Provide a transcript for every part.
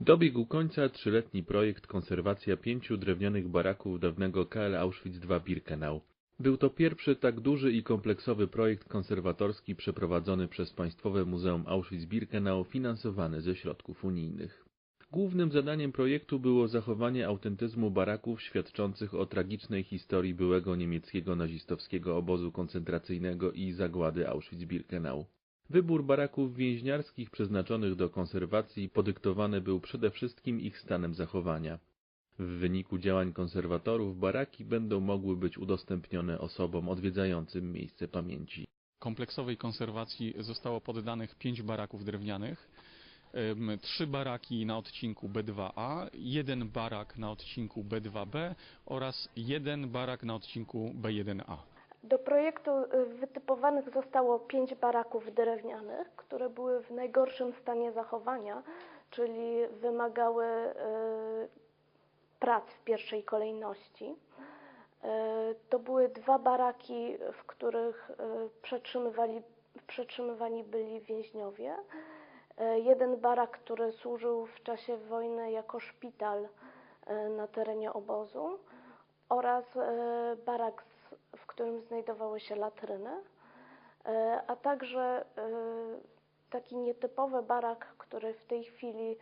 Dobiegł końca trzyletni projekt konserwacja pięciu drewnianych baraków dawnego KL Auschwitz-II-Birkenau. Był to pierwszy tak duży i kompleksowy projekt konserwatorski przeprowadzony przez Państwowe Muzeum Auschwitz-Birkenau finansowany ze środków unijnych. Głównym zadaniem projektu było zachowanie autentyzmu baraków świadczących o tragicznej historii byłego niemieckiego nazistowskiego obozu koncentracyjnego i zagłady Auschwitz-Birkenau. Wybór baraków więźniarskich przeznaczonych do konserwacji podyktowany był przede wszystkim ich stanem zachowania. W wyniku działań konserwatorów baraki będą mogły być udostępnione osobom odwiedzającym miejsce pamięci. kompleksowej konserwacji zostało poddanych pięć baraków drewnianych, trzy baraki na odcinku B2A, jeden barak na odcinku B2B oraz jeden barak na odcinku B1A. Do projektu y, wytypowanych zostało pięć baraków drewnianych, które były w najgorszym stanie zachowania, czyli wymagały y, prac w pierwszej kolejności. Y, To były dwa baraki, w których przetrzymywali, przetrzymywani byli więźniowie. Jeden barak, który służył w czasie wojny jako szpital na terenie obozu oraz barak, w którym znajdowały się latryny, y, a także y, taki nietypowy barak, który w tej chwili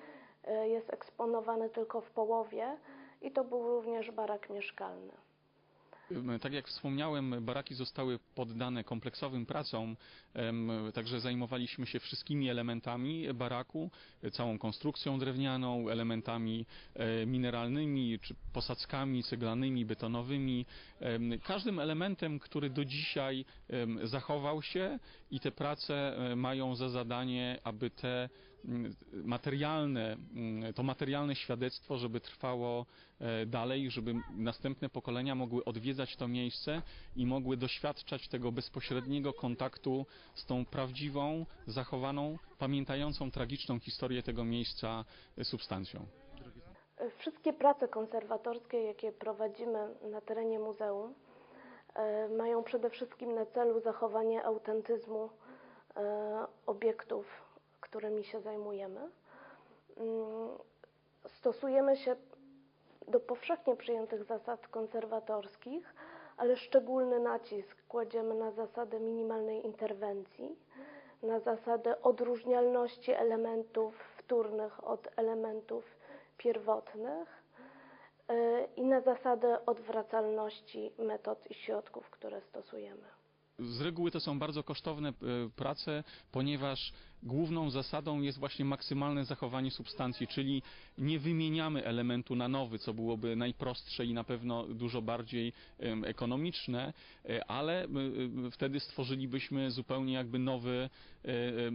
y, jest eksponowany tylko w połowie i to był również barak mieszkalny. Tak jak wspomniałem, baraki zostały poddane kompleksowym pracom, także zajmowaliśmy się wszystkimi elementami baraku, całą konstrukcją drewnianą, elementami e, mineralnymi, czy posadzkami ceglanymi, betonowymi, każdym elementem, który do dzisiaj zachował się i te prace e, mają za zadanie, aby te materialne, mm, to materialne świadectwo, żeby trwało e, dalej, żeby następne pokolenia mogły odwiedzać to miejsce i mogły doświadczać tego bezpośredniego kontaktu z tą prawdziwą, zachowaną, pamiętającą tragiczną historię tego miejsca e, substancją. Wszystkie prace konserwatorskie, jakie prowadzimy na terenie muzeum, e, mają przede wszystkim na celu zachowanie autentyzmu obiektów, którymi się zajmujemy. Mm, Stosujemy się do powszechnie przyjętych zasad konserwatorskich, ale szczególny nacisk kładziemy na zasadę minimalnej interwencji, na zasadę odróżnialności elementów wtórnych od elementów pierwotnych y, i na zasadę odwracalności metod i środków, które stosujemy. Z reguły to są bardzo kosztowne e, prace, ponieważ główną zasadą jest właśnie maksymalne zachowanie substancji, czyli nie wymieniamy elementu na nowy, co byłoby najprostsze i na pewno dużo bardziej ekonomiczne, e, ale m, wtedy stworzylibyśmy zupełnie jakby nowy, e,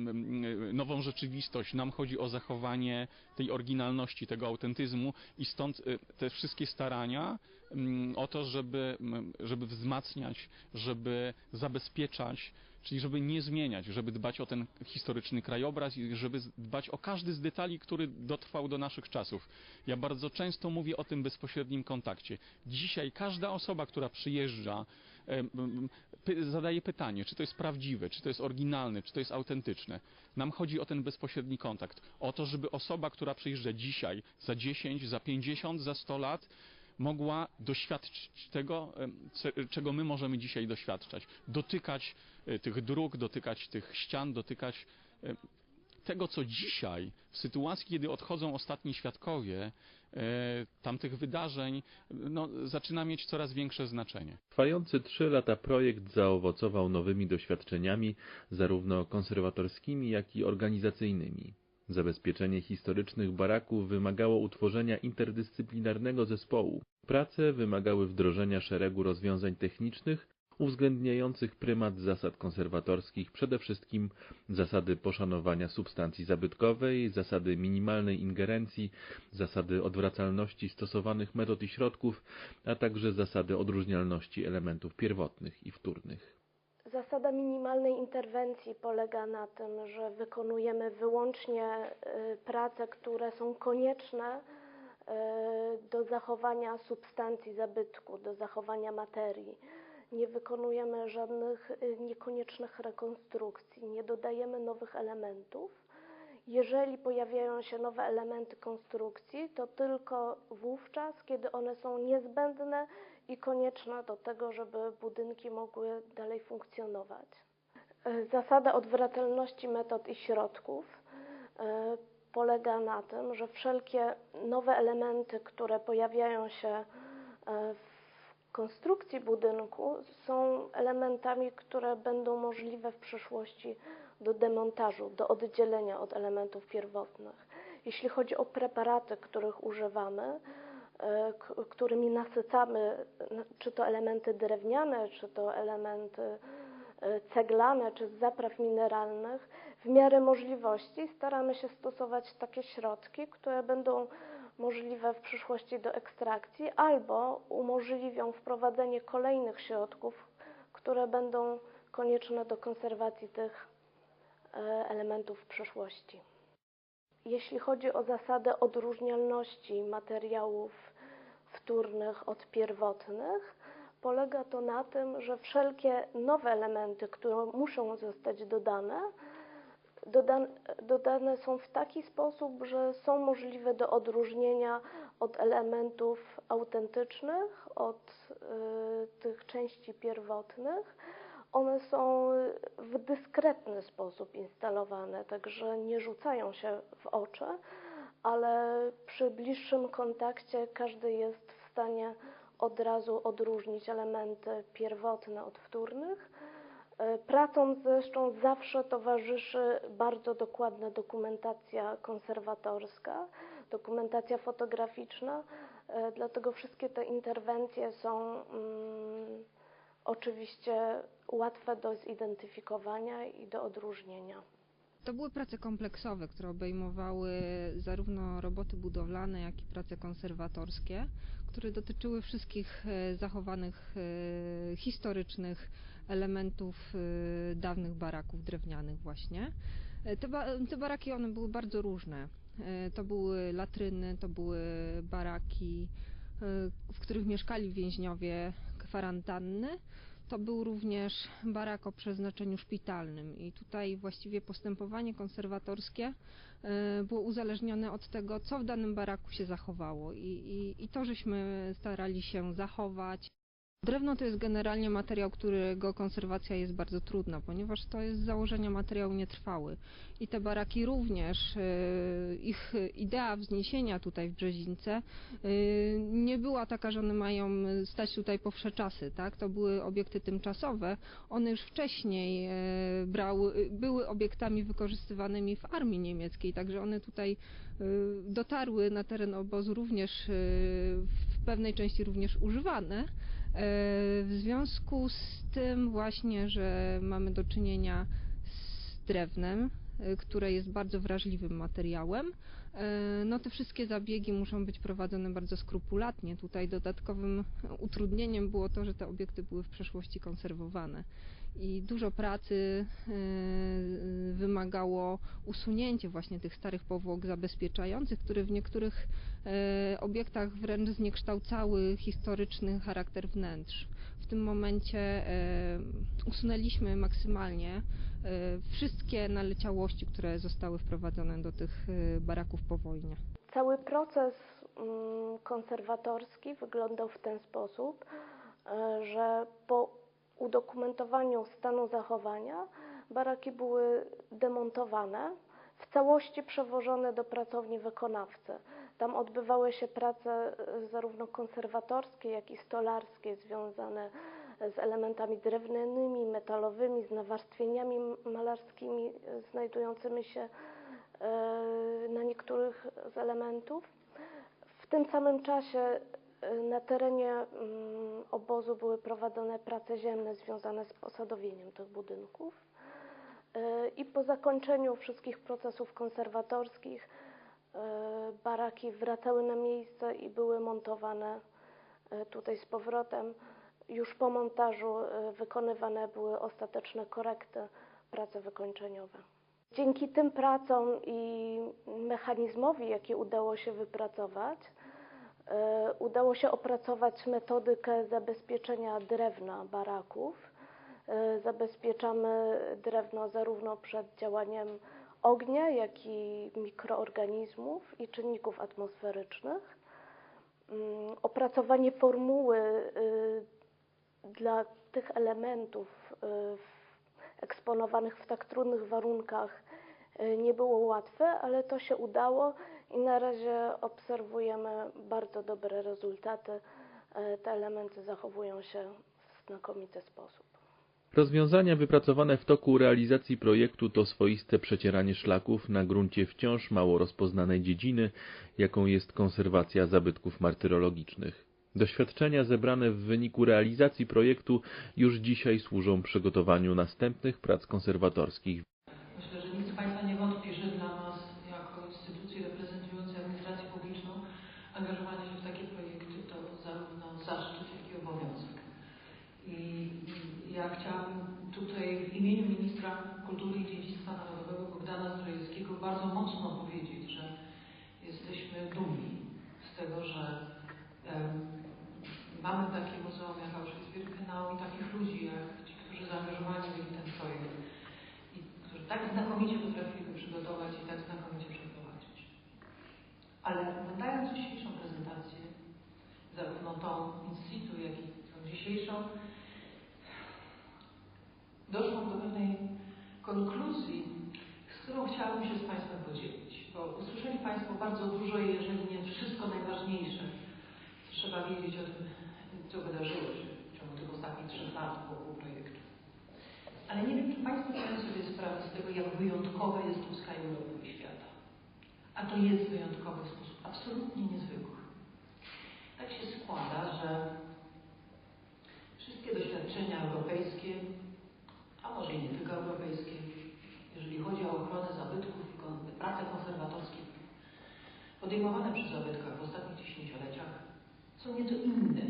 nową rzeczywistość. Nam chodzi o zachowanie tej oryginalności, tego autentyzmu i stąd e, te wszystkie starania o to, żeby, mm, żeby wzmacniać, żeby zabezpieczać, czyli żeby nie zmieniać, żeby dbać o ten historyczny krajobraz i żeby dbać o każdy z detali, który dotrwał do naszych czasów. Ja bardzo często mówię o tym bezpośrednim kontakcie. Dzisiaj każda osoba, która przyjeżdża, zadaje pytanie, czy to jest prawdziwe, czy to jest oryginalne, czy to jest autentyczne. Nam chodzi o ten bezpośredni kontakt, o to, żeby osoba, która przyjeżdża dzisiaj, za 10, za 50, za 100 lat, mogła doświadczyć tego, czego my możemy dzisiaj doświadczać. Dotykać e, tych dróg, dotykać tych ścian, dotykać tego, co dzisiaj, w sytuacji, kiedy odchodzą ostatni świadkowie e, tamtych wydarzeń, no, zaczyna mieć coraz większe znaczenie. Trwający trzy lata projekt zaowocował nowymi doświadczeniami, zarówno konserwatorskimi, jak i organizacyjnymi. Zabezpieczenie historycznych baraków wymagało utworzenia interdyscyplinarnego zespołu. Prace wymagały wdrożenia szeregu rozwiązań technicznych uwzględniających prymat zasad konserwatorskich, przede wszystkim zasady poszanowania substancji zabytkowej, zasady minimalnej ingerencji, zasady odwracalności stosowanych metod i środków, a także zasady odróżnialności elementów pierwotnych i wtórnych. Zasada minimalnej interwencji polega na tym, że wykonujemy wyłącznie y, prace, które są konieczne y, do zachowania substancji zabytku, do zachowania materii. Nie wykonujemy żadnych y, niekoniecznych rekonstrukcji, nie dodajemy nowych elementów. Jeżeli pojawiają się nowe elementy konstrukcji, to tylko wówczas, kiedy one są niezbędne i konieczne do tego, żeby budynki mogły dalej funkcjonować. E, Zasada odwracalności metod i środków e, polega na tym, że wszelkie nowe elementy, które pojawiają się e, w konstrukcji budynku, są elementami, które będą możliwe w przyszłości do demontażu, do oddzielenia od elementów pierwotnych. Jeśli chodzi o preparaty, których używamy, którymi nasycamy, czy to elementy drewniane, czy to elementy e, ceglane, czy z zapraw mineralnych, w miarę możliwości staramy się stosować takie środki, które będą możliwe w przyszłości do ekstrakcji albo umożliwią wprowadzenie kolejnych środków, które będą konieczne do konserwacji tych e, elementów w przyszłości. Jeśli chodzi o zasadę odróżnialności materiałów wtórnych od pierwotnych, polega to na tym, że wszelkie nowe elementy, które muszą zostać dodane, dodan- dodane są w taki sposób, że są możliwe do odróżnienia od elementów autentycznych, od y, tych części pierwotnych. One są w dyskretny sposób instalowane, także nie rzucają się w oczy, ale przy bliższym kontakcie każdy jest w stanie od razu odróżnić elementy pierwotne od wtórnych. E, Pracom zresztą zawsze towarzyszy bardzo dokładna dokumentacja konserwatorska, dokumentacja fotograficzna, e, dlatego wszystkie te interwencje są mm, oczywiście łatwe do zidentyfikowania i do odróżnienia. To były prace kompleksowe, które obejmowały zarówno roboty budowlane, jak i prace konserwatorskie, które dotyczyły wszystkich e, zachowanych e, historycznych elementów e, dawnych baraków drewnianych właśnie. Te, ba- te baraki one były bardzo różne. To były latryny, to były baraki, w których mieszkali więźniowie kwarantanny. To był również barak o przeznaczeniu szpitalnym i tutaj właściwie postępowanie konserwatorskie e, było uzależnione od tego, co w danym baraku się zachowało i, i, i to żeśmy starali się zachować. Drewno to jest generalnie materiał, którego konserwacja jest bardzo trudna, ponieważ to jest z założenia materiał nietrwały. I te baraki również, e, ich idea wzniesienia tutaj w Brzezińce y, nie była taka, że one mają stać tutaj po wsze czasy, tak? To były obiekty tymczasowe. One już wcześniej e, brały, były obiektami wykorzystywanymi w armii niemieckiej, także one tutaj y, dotarły na teren obozu również y, w pewnej części również używane. E, W związku z tym właśnie, że mamy do czynienia z drewnem, y, które jest bardzo wrażliwym materiałem, e, no te wszystkie zabiegi muszą być prowadzone bardzo skrupulatnie. Tutaj dodatkowym utrudnieniem było to, że te obiekty były w przeszłości konserwowane i dużo pracy e, wymagało usunięcie właśnie tych starych powłok zabezpieczających, które w niektórych e, obiektach wręcz zniekształcały historyczny charakter wnętrz. W tym momencie e, usunęliśmy maksymalnie wszystkie naleciałości, które zostały wprowadzone do tych baraków po wojnie. Cały proces mm, konserwatorski wyglądał w ten sposób, że po udokumentowaniu stanu zachowania baraki były demontowane, w całości przewożone do pracowni wykonawcy. Tam odbywały się prace e, zarówno konserwatorskie, jak i stolarskie, związane z elementami drewnianymi, metalowymi, z nawarstwieniami malarskimi e, znajdującymi się e, na niektórych z elementów. W tym samym czasie na terenie mm, obozu były prowadzone prace ziemne związane z posadowieniem tych budynków. E, I po zakończeniu wszystkich procesów konserwatorskich e, baraki wracały na miejsce i były montowane e, tutaj z powrotem. Już po montażu wykonywane były ostateczne korekty, prace wykończeniowe. Dzięki tym pracom i mechanizmowi, jaki udało się wypracować, udało się opracować metodykę zabezpieczenia drewna baraków. E, Zabezpieczamy drewno zarówno przed działaniem ognia, jak i mikroorganizmów i czynników atmosferycznych. Mm, Opracowanie formuły y, dla tych elementów y, eksponowanych w tak trudnych warunkach y, nie było łatwe, ale to się udało i na razie obserwujemy bardzo dobre rezultaty. Y, Te elementy zachowują się w znakomity sposób. Rozwiązania wypracowane w toku realizacji projektu to swoiste przecieranie szlaków na gruncie wciąż mało rozpoznanej dziedziny, jaką jest konserwacja zabytków martyrologicznych. Doświadczenia zebrane w wyniku realizacji projektu już dzisiaj służą przygotowaniu następnych prac konserwatorskich. Myślę, że nikt z Państwa nie wątpi, że dla nas, jako instytucji reprezentującej administrację publiczną, angażowanie się w takie projekty to zarówno zaszczyt, jak i obowiązek. I i ja chciałabym tutaj w imieniu Ministra Kultury i Dziedzictwa Narodowego Bogdana Zdrojewskiego bardzo mocno powiedzieć, że jesteśmy dumni z tego, że em, mamy takie muzeum jak Auschwitz-Birkenau i takich ludzi jak ci, którzy zaangażowani byli w ten projekt i którzy tak znakomicie potrafili go przygotować i tak znakomicie przeprowadzić. Ale oglądając dzisiejszą prezentację, zarówno tą in situ, jak i tą dzisiejszą, doszłam do pewnej konkluzji, z którą chciałabym się z Państwem podzielić. Bo usłyszeli Państwo bardzo dużo i jeżeli nie wszystko najważniejsze, trzeba wiedzieć o tym, co wydarzyło się w ciągu tych ostatnich trzech lat wokół projektu. Ale nie wiem, czy Państwo zdają sobie sprawę z tego, jak wyjątkowe jest skali Europy i świata. A to jest wyjątkowe w sposób absolutnie niezwykły. Tak się składa, że wszystkie doświadczenia europejskie, a może i nie tylko europejskie, jeżeli chodzi o ochronę zabytków i prace konserwatorskie podejmowane przy zabytkach w ostatnich dziesięcioleciach, są nieco inne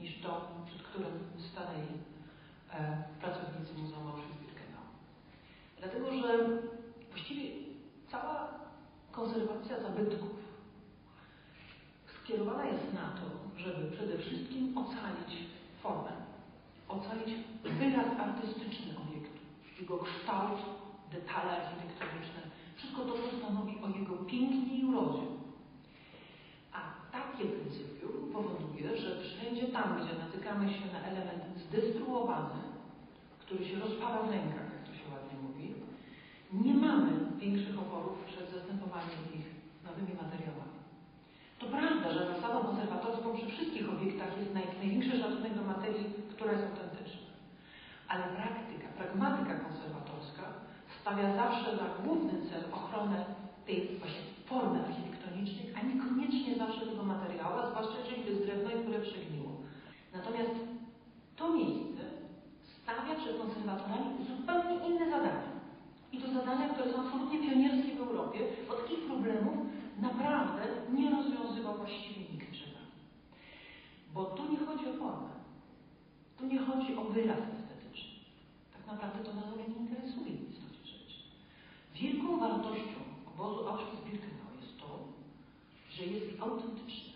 niż to, przed którym stanęli pracownicy Muzeum Auschwitz-Birkenau. Dlatego, że właściwie cała konserwacja zabytków skierowana jest na to, żeby przede wszystkim ocalić formę, ocalić wyraz artystyczny obiektu, jego kształt, detale architektoniczne, wszystko to, co stanowi o jego pięknie i urodzie. A takie pryncypium powoduje, że wszędzie tam, gdzie natykamy się na element zdestruowany, który się rozpada w rękach, jak to się ładnie mówi, nie mamy większych oporów przed zastępowaniem ich nowymi materiałami. To prawda, że zasadą konserwatorską przy wszystkich obiektach jest naj- największy szacunek do materii, która jest autentyczna. Ale praktyka, pragmatyka konserwatorska stawia zawsze za główny cel ochronę tej właśnie formy architektonicznej, a niekoniecznie zawsze tego materiału, a zwłaszcza jeżeli to jest drewno, które przegniło. Natomiast to miejsce stawia przed konserwatorami zupełnie inne zadania. I to zadania, które są absolutnie pionierskie w Europie, bo takich problemów naprawdę nie rozwiązywał właściwie nikt przed nami. Bo tu nie chodzi o formę. Tu nie chodzi o wyraz estetyczny. Tak naprawdę to nas nie interesuje w istocie rzeczy. Wartością obozu Auschwitz-Birkenau jest to, że jest autentyczny,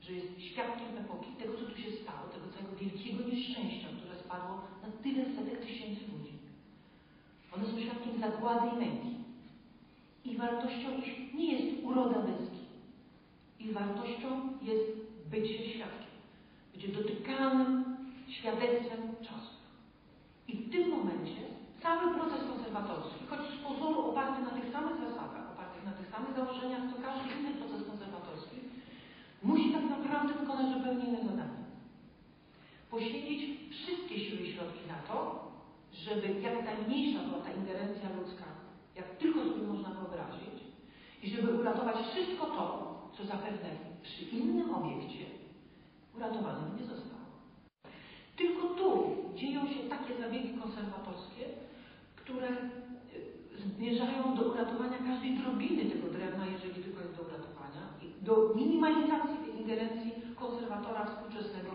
że jest świadkiem epoki, tego co tu się stało, tego całego wielkiego nieszczęścia, które spadło na tyle setek tysięcy ludzi. One są świadkiem zagłady i męki. I wartością ich nie jest uroda deski. Ich wartością jest bycie świadkiem. Bycie dotykalnym świadectwem czasów. I w tym momencie cały proces konserwatorski, choć z pozoru oparty na tych samych zasadach, opartych na tych samych założeniach, co każdy inny proces konserwatorski, musi tak naprawdę wykonać zupełnie inne zadanie. Poświęcić wszystkie siły i środki na to, żeby jak najmniejsza była ta ingerencja ludzka, jak tylko sobie można wyobrazić, i żeby uratować wszystko to, co zapewne przy innym obiekcie uratowane nie zostało. Tylko tu dzieją się takie zabiegi konserwatorskie, które y, zmierzają do uratowania każdej drobiny tego drewna, jeżeli tylko jest do uratowania, i do minimalizacji tej ingerencji konserwatora współczesnego,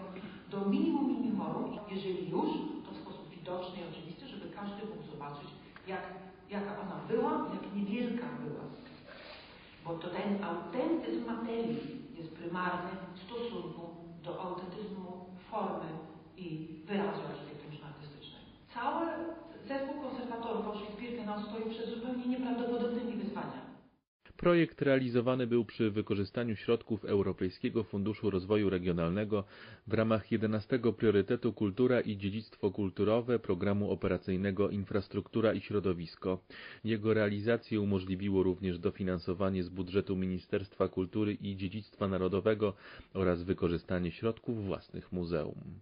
do minimum minimorum, jeżeli już, to w sposób widoczny i oczywisty, żeby każdy mógł zobaczyć, jak, jaka ona była, jak niewielka była. Bo to ten autentyzm materii jest prymarny w stosunku do autentyzmu formy i wyrazu architektoniczno-artystycznego. Całe Zespół konserwatorów Auschwitz-Birkenau stoi przed zupełnie nieprawdopodobnymi wyzwaniami. Projekt realizowany był przy wykorzystaniu środków Europejskiego Funduszu Rozwoju Regionalnego w ramach 11 priorytetu Kultura i Dziedzictwo Kulturowe programu operacyjnego Infrastruktura i Środowisko. Jego realizację umożliwiło również dofinansowanie z budżetu Ministerstwa Kultury i Dziedzictwa Narodowego oraz wykorzystanie środków własnych muzeum.